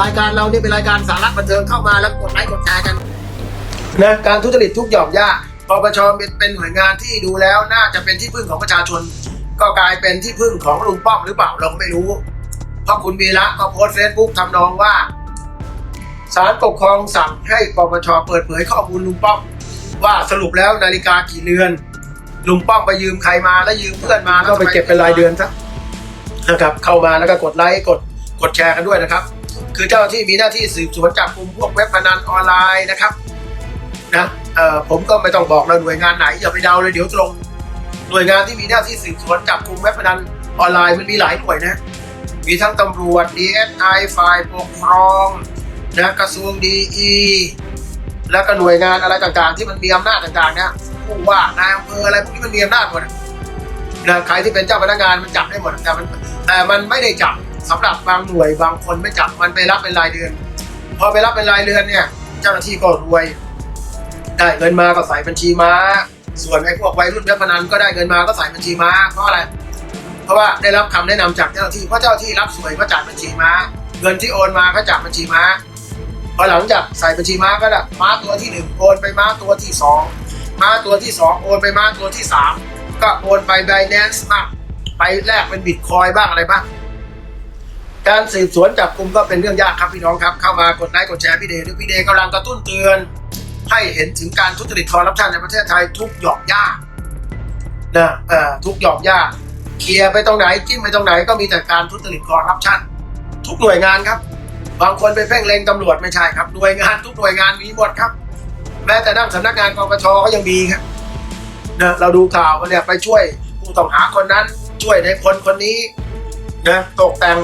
รายการเราเนี่ยเป็นรายการสาระบันเทิงเข้ามาแล้วกดไลค์กดแชร์กันนะการทุจริตทุกหย่อมย่าปปชเป็นเป็นหน่วยงานที่ดูแล้วน่าจะเป็นที่พึ่งของประชาชน ก็กลายเป็นที่พึ่งของลุงป้อมหรือเปล่าเราก็ไม่รู้ เพราะคุณวีระก็โพสต์เฟซบุ๊กทำนองว่าศาลปกครองสั่งให้ปปชเปิดเผยข้อมูลลุงป้อม ว่าสรุปแล้วนาฬิกากี่เรือน ลุงป้อมไปยืมใครมาแล้วยืมเพื่อนมาแล้วไปเก็บเป็นรายเดือนซะนะครับเข้ามาแล้วก็กดไลค์กดกดแชร์กันด้วยนะครับ คือเจ้าที่มีหน้าที่สืบสวนจับกลุ่มพวกเว็บพนันออนไลน์นะครับนะเอ่อผมก็ไม่ต้องบอกแล้วหน่วยงานไหนอย่าไปเดาเลยเดี๋ยวตรงหน่วยงานที่มีหน้าที่สืบสวนจับกลุ่มเว็บพนันออนไลน์มันมีหลายหน่วยนะ มีทั้งตำรวจ DSI ฝ่ายปกครองนะกระทรวงดีอีแล้วก็หน่วยงานอะไรต่างๆ ที่มันมีอำนาจต่างๆเนี่ยผู้ว่านายอำเภออะไรพวกนี้มันมีอำนาจหมดนะใครที่เป็นเจ้าพนักงานมันจับได้หมดแต่มันแต่มันไม่ได้จับ สำหรับบางหน่วยบางคนไม่จับมันไปรับเป็นรายเดือน พอไปรับเป็นรายเดือนเนี่ย เจ้าหน้าที่ก็รวย ได้เงินมาก็ใส่บัญชีม้า ส่วนไอ้พวกวัยรุ่นเว็บพนันก็ได้เงินมาก็ใส่บัญชีม้าเพราะอะไร เพราะว่าได้รับคำแนะนำจากเจ้าหน้าที่เพราะเจ้าหน้าที่รับสวยก็จ่ายบัญชีม้า เงินที่โอนมาก็จากบัญชีม้าพอหลังจากใส่บัญชีม้าก็ได้ม้าตัวที่หนึ่งโอนไปม้าตัวที่สองม้าตัวที่สองโอนไปม้าตัวที่สามก็โอนไป b บ n a n c e บ้างไปแลกเป็นบิตคอยบ้างอะไรบ้าง การสืบสวนจับกลุ่มก็เป็นเรื่องยากครับพี่น้องครับ เข้ามากดไลค์กดแชร์พี่เดย์ด้วยพี่เดย์กำลังกระตุ้นเตือน ให้เห็นถึงการทุจริตคอร์รัปชันในประเทศไทยทุกหย่อมย่านะเอ่อทุกหย่อมย่าเคลียร์ไปตรงไหนจิ้มไปตรงไหนก็มีแต่การทุจริตคอร์รัปชันทุกหน่วยงานครับ บางคนไปเพ่งเล็งตำรวจไม่ใช่ครับหน่วยงานทุกหน่วยงานมีหมดครับ แม้แต่นั่งสำนักงานกปชก็ยังมีครับนะเราดูข่าวกันเนี่ยไปช่วยผู้ต้องหาคนนั้นช่วยในคนคนนี้นะตกแต่ง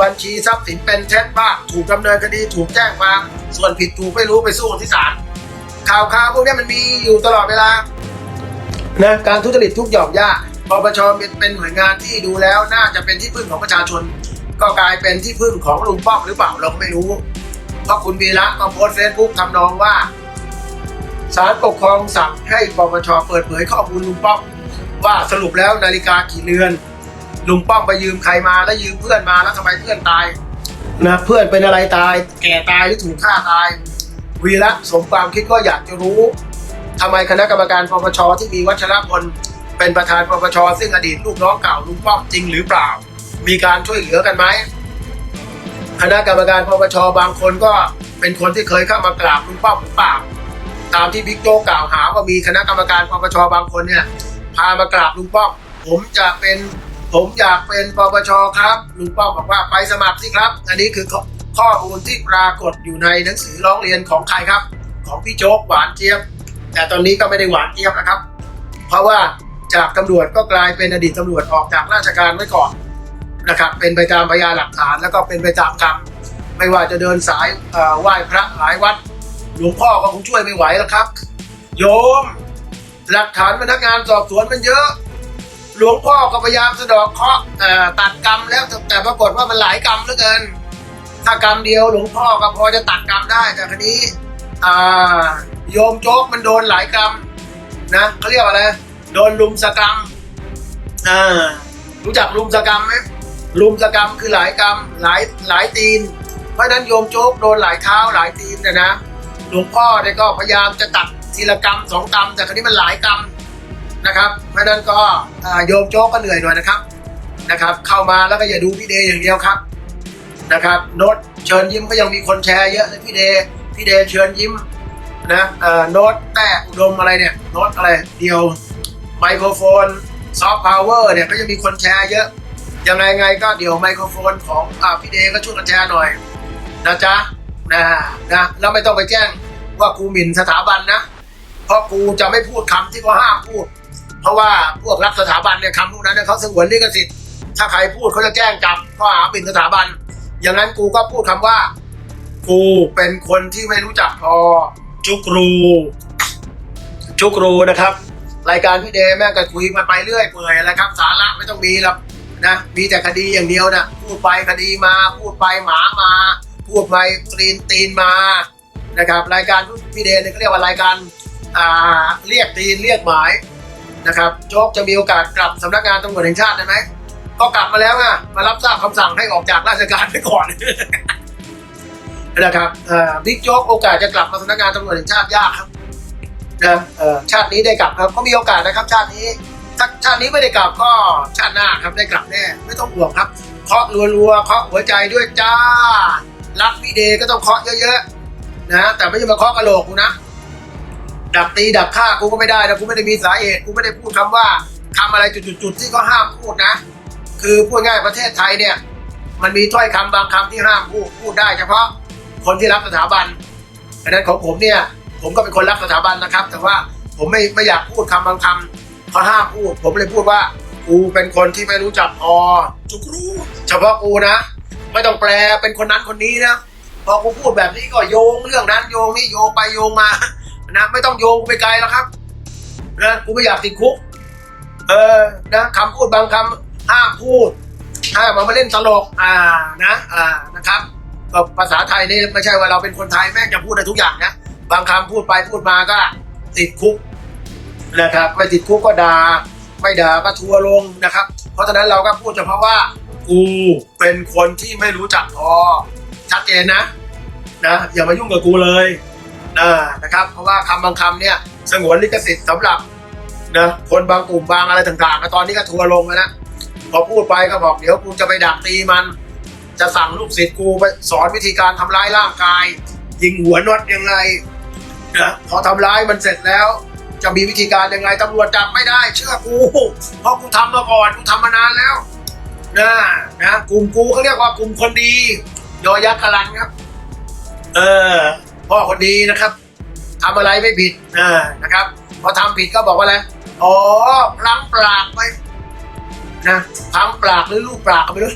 บัญชีทรัพย์สินเป็นเท็จบ้างถูกดำเนินคดีถูกแจ้งความส่วนผิดถูกไม่รู้ไปสู้ที่ศาลข่าวข่าวพวกนี้มันมีอยู่ตลอดเวลานะการทุจริตทุกหย่อมย่าปปชเป็นหน่วยงานที่ดูแล้วน่าจะเป็นที่พึ่งของประชาชน ก็กลายเป็นที่พึ่งของลุงป้อมหรือเปล่าเราก็ไม่รู้เพราะคุณวีระก็โพสเฟซบุ๊กทำนองว่าศาลปกครองสั่งให้ปปชเปิดเผยข้อมูลลุงป้อมว่าสรุปแล้วนาฬิกากี่เรือน ลุงป้อมไปยืมใครมาแล้วยืมเพื่อนมาแล้วทำไมเพื่อนตายนะเพื่อนเป็นอะไรตาย แก่ตายหรือถูกฆ่าตาย วีระสมความคิดก็อยากจะรู้ทำไมคณะกรรมการปปชที่มีวัชรพลเป็นประธานปปชซึ่งอดีตลูกน้องเก่าลุงป้อมจริงหรือเปล่า มีการช่วยเหลือกันไหมคณะกรรมการปปชบางคนก็เป็นคนที่เคยเข้ามากราบลุงป้อมหรือเปล่าตามที่บิ๊กโจ๊กกล่าวหาว่ามีคณะกรรมการปปชบางคนเนี่ยพามากราบลุงป้อมผมจะเป็น ผมอยากเป็นปปชครับลุงป้อมบอกว่าไปสมัครสิครับ อันนี้คือข้อข้อมูลที่ปรากฏอยู่ในหนังสือร้องเรียนของใครครับ ของพี่โจ๊กหวานเจี๊ยบ แต่ตอนนี้ก็ไม่ได้หวานเจี๊ยบนะครับ เพราะว่าจากตำรวจก็กลายเป็นอดีตตำรวจออกจากราชการไว้ก่อนนะครับเป็นไปตามพยานหลักฐานแล้วก็เป็นไปตามกรรมไม่ว่าจะเดินสายเอ่อไหว้พระหลายวัด หลวงพ่อก็คงช่วยไม่ไหวแล้วครับ โยม หลักฐานพนักงานสอบสวนมันเยอะ หลวงพ่อก็พยายามสะดอกเคราะห์ตัดกรรมแล้วแต่ปรากฏว่ามันหลายกรรมเหลือเกิน ถ้ากรรมเดียวหลวงพ่อก็พอจะตัดกรรมได้แต่ครนี้โยมโจ๊กมันโดนหลายกรรมนะเขาเรียกว่าอะไรโดนลุมสกรรมรู้จักลุมสกรรมไหมลุมสกรรมคือหลายกรรมหลายหลายตีน เพราะนั้นโยมโจ๊กโดนหลายเท้าหลายตีนนะนะหลวงพ่อเนี่ยก็พยายามจะตัดทีละกรรมสองกรรมแต่ครนี้มันหลายกรรม นะครับเพราะนั้นก็โยมโจ๊กก็เหนื่อยหน่อยนะครับนะครับ เข้ามาแล้วก็อย่าดูพี่เดย์อย่างเดียวครับนะครับโน้ตเชิญยิ้มก็ยังมีคนแชร์เยอะเลยพี่เดย์พี่เดย์เชิญยิ้มนะโน้ตแต้อุดมอะไรเนี่ยโน้ตอะไรเดียวไมโครโฟนซอฟต์พาวเวอร์เนี่ยก็ยังมีคนแชร์เยอะยังไงไงก็เดี๋ยวไมโครโฟนของอพี่เดย์ก็ช่วยกันแชร์หน่อยนะจ๊ะนะนะแล้วไม่ต้องไปแจ้งว่ากูหมิ่นสถาบันนะ เพราะกูจะไม่พูดคำที่เขาห้ามพูด เพราะว่าพวกรักสถาบันเนี่ยคำพวกนั้นเนี่ยเขาสงวนลิขสิทธิ์ถ้าใครพูดเขาจะแจ้งจับข้อหาหมิ่นสถาบัน อย่างนั้นกูก็พูดคำว่า กูเป็นคนที่ไม่รู้จักพอจุกรูจุกรูนะครับ รายการพี่เดย์แม่งก็คุยมาไปเรื่อยเปื่อยแล้วครับ สาระไม่ต้องมีหรอกนะมีแต่คดีอย่างเดียวนะพูดไปคดีมา พูดไปหมามา พูดไปตีนตีนมานะครับ รายการพี่เดย์เนี่ยเขาเรียกว่ารายการอ่าเรียกตีนเรียกหมาย นะครับโจ๊กจะมีโอกาสกลับสำนักงานตำรวจแห่งชาติได้ไหมก็กลับมาแล้วไงมารับทราบคำสั่งให้ออกจากราชการไปก่อนนะครับบิ๊กโจ๊กโอกาสจะกลับมาสำนักงานตำรวจแห่งชาติยากครับนะชาตินี้ได้กลับครับก็มีโอกาสนะครับ ชาตินี้ถ้าชาตินี้ไม่ได้กลับก็ชาติหน้าครับได้กลับแน่ไม่ต้องห่วงครับเคาะรัวๆเคาะหัวใจด้วยจ้ารักพี่เดย์ก็ต้องเคาะเยอะๆนะแต่ไม่ใช่มาเคาะกระโหลกนะ ดักตีดักฆ่ากูก็ไม่ได้นะกูไม่ได้มีสาเหตุกูไม่ได้พูดคำว่าคำอะไรจุดๆที่เขาห้ามพูดนะ คือพูดง่ายประเทศไทยเนี่ย มันมีถ้อยคำบางคำที่ห้ามพูดพูดได้เฉพาะคนที่รักสถาบันดังนั้นของผมเนี่ย ผมก็เป็นคนรักสถาบันนะครับ แต่ว่าผมไม่ไม่อยากพูดคำบางคำเขาห้ามพูด ผมเลยพูดว่ากูเป็นคนที่ไม่รู้จักพอจุกรู้เฉพาะกูนะ ไม่ต้องแปลเป็นคนนั้นคนนี้นะพอกูพูดแบบนี้ก็โยงเรื่องนั้นโยงนี่โยงไปโยงมา นะไม่ต้องโยงไปไกลแล้วครับนะกูไม่อยากติดคุก เออนะคำพูดบางคำห้ามพูดห้ามามาเล่นตลกอ่านะอ่านะครับก็ภาษาไทยนี่ไม่ใช่ว่าเราเป็นคนไทยแม่งจะพูดได้ทุกอย่างนะบางคำพูดไปพูดมาก็ติดคุกนะครับไม่ติดคุกก็ด่าไม่ด่าก็ทัวร์ลงนะครับ เพราะฉะนั้นเราก็พูดเฉพาะว่ากูเป็นคนที่ไม่รู้จักพอชัดเจนนะนะอย่ามายุ่งกับกูเลย นะนะครับ เพราะว่าคำบางคำเนี่ยสงวนลิขสิทธิ์สำหรับนะคนบางกลุ่มบางอะไรต่างๆนะตอนนี้ก็ทัวร์ลงแล้วนะพอพูดไปก็บอกเดี๋ยวกูจะไปดักตีมัน จะสั่งลูกศิษย์กูไปสอนวิธีการทำร้ายร่างกาย ยิงหัวนวดยังไงนะพอทำร้ายมันเสร็จแล้ว จะมีวิธีการยังไงตำรวจจับไม่ได้ เชื่อกูเพราะกูทำมาก่อนกูทำมานานแล้วนะนะกลุ่มกูเขาเรียกว่ากลุ่มคนดียอยักษ์กรันครับ เออ พ่อคนดีนะครับทำอะไรไม่ผิดอ่านะครับ พอทำผิดก็บอกว่าอะไรอ๋อพลังปรากไปนะพลังปรากหรือลูกปรากก็ไม่รู้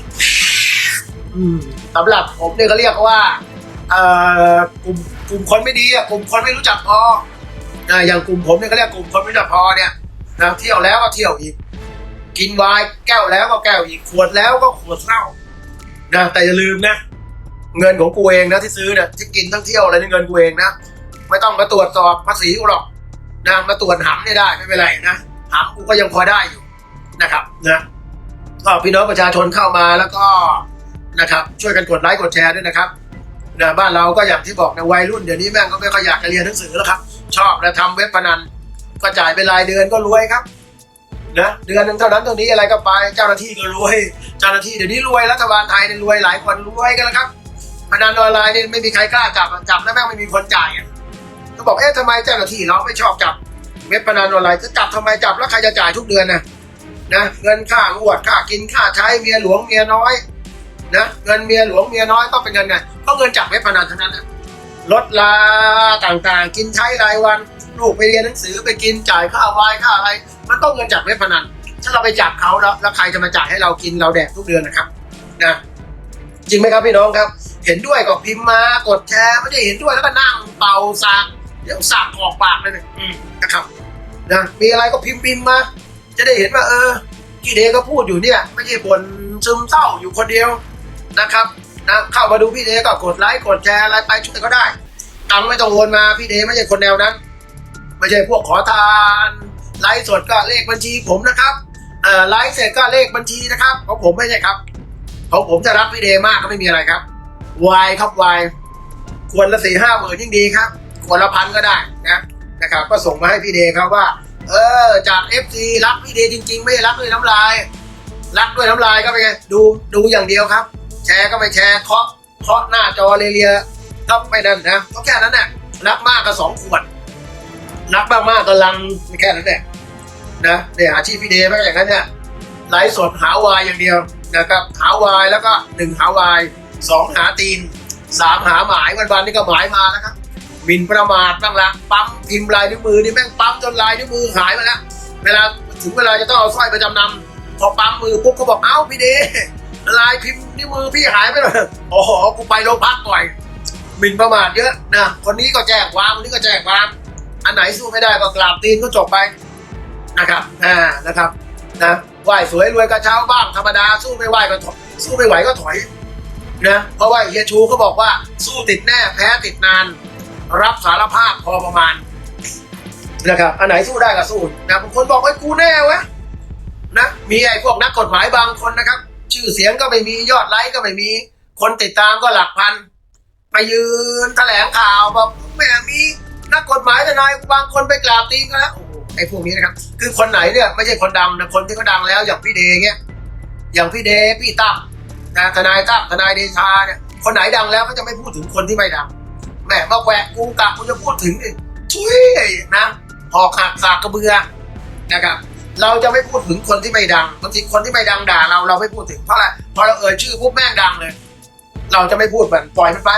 อืมสำหรับผมเนี่ยเขาเรียกว่าเอ่อกลุ่มกลุ่มคนไม่ดีอะกลุ่มคนไม่รู้จักพอนะอย่างกลุ่มผมเนี่ยเขาเรียกกลุ่มคนไม่รู้จักพอเนี่ยนะเที่ยวแล้วก็เที่ยวอีก กินไวน์แก้วแล้วก็แก้วอีกขวดแล้วก็ขวดเหล้านะแต่อย่าลืมนะ เงินของกูเองนะที่ซื้อเนี่ยที่กินทั้งเที่ยวอะไรนี่เงินกูเองนะไม่ต้องมาตรวจสอบภาษีกูหรอกนะมาตรวจหำเนี่ยได้ไม่เป็นไรนะหำกูก็ยังพอได้อยู่นะครับนะก็พี่น้องประชาชนเข้ามาแล้วก็นะครับ ช่วยกันกดไลค์กดแชร์ด้วยนะครับนะบ้านเราก็อย่างที่บอกนะวัยรุ่นเดี๋ยวนี้แม่งก็ไม่ค่อยอยากจะเรียนหนังสือแล้วครับ ชอบแล้วทำเว็บพนันก็จ่ายเป็นรายเดือนก็รวยครับนะเดือนหนึงเท่านั้นเท่านี้อะไรก็ไป เจ้าหน้าที่ก็รวย เจ้าหน้าที่เดี๋ยวนี้รวยรัฐบาลไทยเนี่ยรวยหลายคนรวยกันแล้วครับ พนันออนไลน์เนี่ยไม่มีใครกล้าจับจับแล้วแม่งไม่มีคนจ่ายก็บอกเอ๊ะทำไมเจ้าหน้าที่เราไม่ชอบจับเว็บพนันออนไลน์จะจับทำไมจับแล้วใครจะจ่ายทุกเดือนนะนะเงินค่างวดค่ากินค่าใช้เมียหลวงเมียน้อยนะเงินเมียหลวงเมียน้อยต้องเป็นเงินไงก็เงินจากเว็บพนันทั้งนั้นนะลดลาต่างๆ กินใช้รายวันลูกไปเรียนหนังสือไปกินจ่ายค่าวายค่าอะไร มันต้องเงินจากเว็บพนัน ถ้าเราไปจับเขาแล้วแล้วใครจะมาจ่ายให้เรากินเราแดกทุกเดือนนะครับนะจริงไหมครับพี่น้องครับ เห็นด้วยก็พิมพ์มากดแชร์ไม่ได้เห็นด้วยแล้วก็นั่งเป่าสากเดี๋ยวสากออกปากเลยเนี่ยอืมนะครับนะมีอะไรก็พิมพ์พิมพ์มา จะได้เห็นว่า เออพี่เดก็พูดอยู่เนี่ย ไม่ใช่บ่นซึมเศร้าอยู่คนเดียวนะครับนะเข้ามาดูพี่เดก็กดไลค์กดแชร์อะไรไปช่วยก็ได้ตังค์ไม่ต้องโอนมาพี่เดไม่ใช่คนแนวนั้นไม่ใช่พวกขอทานไลฟ์สดก็เลขบัญชีผมนะครับเอ่อไลฟ์เสร็จก็เลขบัญชีนะครับของผมไม่ใช่ครับของผมจะรับพี่เดมากก็ไม่มีอะไรครับ วายครับวายควรละสี่ห้าหมื่นยิ่งดีครับควรละพันก็ได้นะนะครับ ก็ส่งมาให้พี่เดครับว่า เออจากเอฟซีรักพี่เดจริง ๆ ไม่รักด้วยน้ำลาย รักด้วยน้ำลายก็ไปไงดูดูอย่างเดียวครับ แชร์ก็ไปแชร์เคาะเคาะหน้าจอเลียๆก็ไม่นั่นนะก็แค่นั้นแหละรักมากก็สองขวดรักมากๆก็ลังแค่นั้นแหละนะเนี่ยอาชีพพี่เดไม่อย่างนั้นเนี่ยไลฟ์สดหาวายอย่างเดียวนะครับหาวายแล้วก็หนึ่งหาวาย สองหาตีนสามหาหมายวันวันๆนี่ก็หมายมาแล้วครับมินประมาทบ้างละปั๊มพิมพ์ลายนิ้วมือนี่แม่งปั๊มจนลายนิ้วมือหายไปแล้วเวลาถึงเวลาจะต้องเอาสร้อยไปจำนำพอปั๊มมือปุ๊บเขาบอกเอ้าพี่เดลายพิมพ์นิ้วมือพี่หายไปเลยโอ้โหกูไปโรงพักก่อยหมิ่นประมาทเยอะนะคนนี้ก็แจ้งความคนนี้ก็แจ้งความอันไหนสู้ไม่ได้ก็กราบตีนก็จบไปนะครับอ่านะครับนะไหวสวยรวยกระเช้าบ้างธรรมดาสู้ไม่ไหวก็ถอยสู้ไม่ไหวก็ถอย นะเพราะว่าเฮียชูเขาบอกว่าสู้ติดแน่แพ้ติดนาน รับสารภาพพอประมาณนะครับอันไหนสู้ได้ก็สู้นะบางคนบอกว่ากูแน่วะนะมีไอ้พวกนักกฎหมายบางคนนะครับ ชื่อเสียงก็ไม่มียอดไลค์ก็ไม่มี คนติดตามก็หลักพัน ไปยืนแถลงข่าวบอกแหม่มีนักกฎหมายทนายบางคนไปกราบตีกันแล้วไอ้พวกนี้นะครับ คือคนไหนเนี่ยไม่ใช่คนดังนะคนที่เขาดังแล้วอย่างพี่เดย์เงี้ยอย่างพี่เดย์พี่ตั้ม นะทนายตั้มทนายเดชาเนี่ยคนไหนดังแล้วก็จะไม่พูดถึงคนที่ไม่ดังแหมมาแหวกกูกะกูจะพูดถึงนี่ช่วยนะหอกหักสากกระเบือนะครับเราจะไม่พูดถึงคนที่ไม่ดังบางทีคนที่ไม่ดังด่าเราเราไม่พูดถึงเพราะอะไรพอเราเอ่ยชื่อปุ๊บแม่งดังเลย เราจะไม่พูดมันปล่อยมันไป